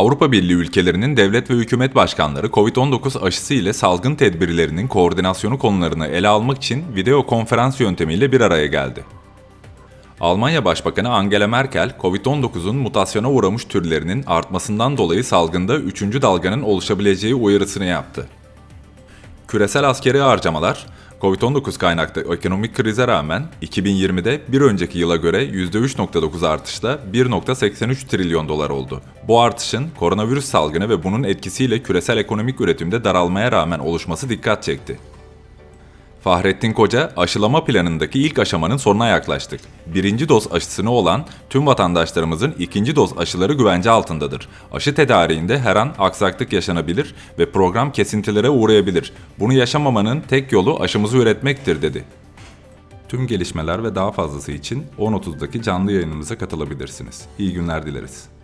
Avrupa Birliği ülkelerinin devlet ve hükümet başkanları COVID-19 aşısı ile salgın tedbirlerinin koordinasyonu konularını ele almak için video konferans yöntemiyle bir araya geldi. Almanya Başbakanı Angela Merkel, COVID-19'un mutasyona uğramış türlerinin artmasından dolayı salgında 3. dalganın oluşabileceği uyarısını yaptı. Küresel askeri harcamalar, Covid-19 kaynaklı ekonomik krize rağmen 2020'de bir önceki yıla göre %3.9 artışla 1.83 trilyon dolar oldu. Bu artışın koronavirüs salgını ve bunun etkisiyle küresel ekonomik üretimde daralmaya rağmen oluşması dikkat çekti. Fahrettin Koca, aşılama planındaki ilk aşamanın sonuna yaklaştık. Birinci doz aşısını olan tüm vatandaşlarımızın ikinci doz aşıları güvence altındadır. Aşı tedariğinde her an aksaklık yaşanabilir ve program kesintilere uğrayabilir. Bunu yaşamamanın tek yolu aşımızı üretmektir dedi. Tüm gelişmeler ve daha fazlası için 10.30'daki canlı yayınımıza katılabilirsiniz. İyi günler dileriz.